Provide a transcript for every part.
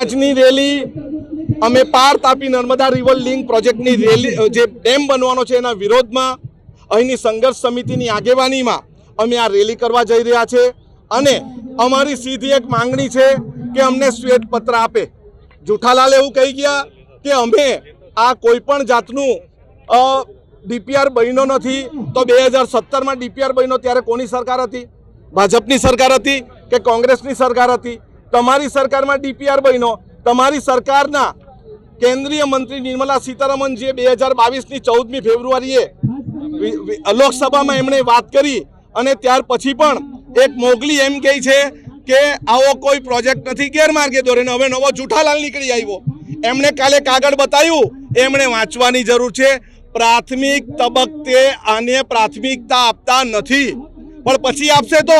આજની રેલી, અમે પાર તાપી નર્મદા રિવર લિંક પ્રોજેક્ટની રેલી જે ડેમ બનવાનો છે એના વિરોધમાં, અહીંની સંઘર્ષ સમિતિની આગેવાનીમાં અમે આ રેલી કરવા જઈ રહ્યા છે. અને અમારી સીધી એક માંગણી છે કે અમને શ્વેત પત્ર આપે. જુઠાલાલ એવું કહી ગયા કે અમે આ કોઈ પણ જાતનું ડીપીઆર બન્યો નથી. તો બે હજાર સત્તરમાં ડીપીઆર બન્યો ત્યારે કોની સરકાર હતી? ભાજપની સરકાર હતી કે કોંગ્રેસની સરકાર હતી? તમારી સરકારમાં ડીપીઆર બન્યો. તમારી સરકારના કેન્દ્રીય મંત્રી નિર્મલા સીતારમણ જે બે હજાર બાવીસની ચૌદમી ફેબ્રુઆરીએ લોકસભામાં એમણે વાત કરી અને ત્યાર પછી પણ એક મોગલી એમ કહે છે કે આવો કોઈ પ્રોજેક્ટ નથી, ગેરમાર્ગે દોરીને હવે નવો જૂઠાલાલ નીકળી આવ્યો. એમણે કાલે કાગળ બતાવ્યું. એમણે વાંચવાની જરૂર છે. પ્રાથમિક તબક્કે આને પ્રાથમિકતા આપતા નથી. પણ પછી આપશે તો?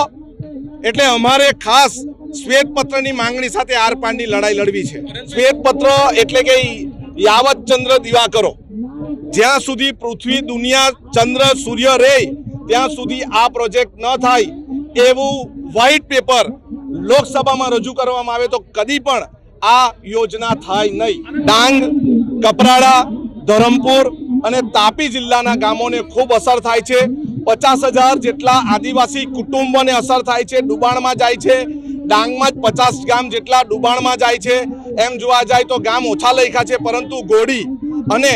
એટલે અમારે ખાસ શ્વેતપત્રની માંગણી સાથે આર પારની લડાઈ લડવી છે. શ્વેતપત્ર એટલે કે યાવત ચંદ્ર દિવાકરો. જ્યાં સુધી પૃથ્વી દુનિયા ચંદ્ર સૂર્ય રહે ત્યાં સુધી આ પ્રોજેક્ટ ન થાય એવું વ્હાઇટ પેપર લોકસભામાં રજૂ કરવામાં આવે તો કદી પણ આ યોજના થાય નહીં. ડાંગ, કપરાડા, ધરમપુર અને તાપી જિલ્લાના ગામોને ખૂબ અસર થાય છે. પચાસ હજાર જેટલા આદિવાસી કુટુંબોને અસર થાય છે, ડુબાણમાં જાય છે. ડાંગમાં જ પચાસ ગામ જેટલા ડુબાણમાં જાય છે. એમ જોવા જાય તો ગામ ઓછા લખ્યા છે, પરંતુ ગોડી અને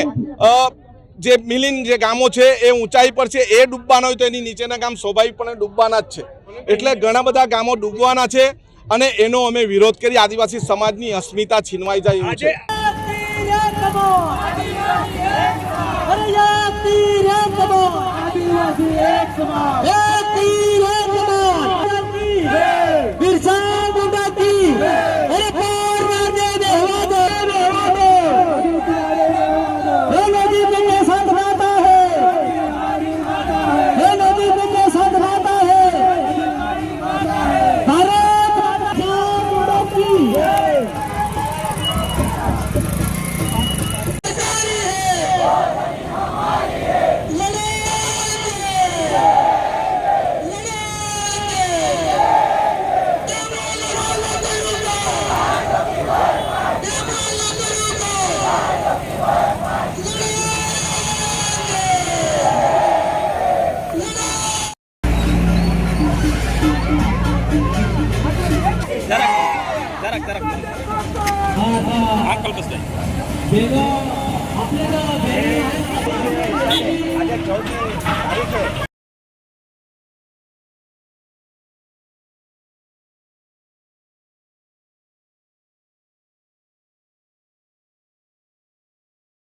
જે મિલિન જે ગામો છે એ ઊંચાઈ પર છે, એ ડૂબવાના હોય તો એની નીચેના ગામ સ્વાભાવિકપણે ડૂબવાના જ છે. એટલે ઘણા બધા ગામો ડૂબવાના છે અને એનો અમે વિરોધ કરી આદિવાસી સમાજની અસ્મિતા છીનવાઈ જાય એવું છે બિરસા આજે ચૌદમી તારીખે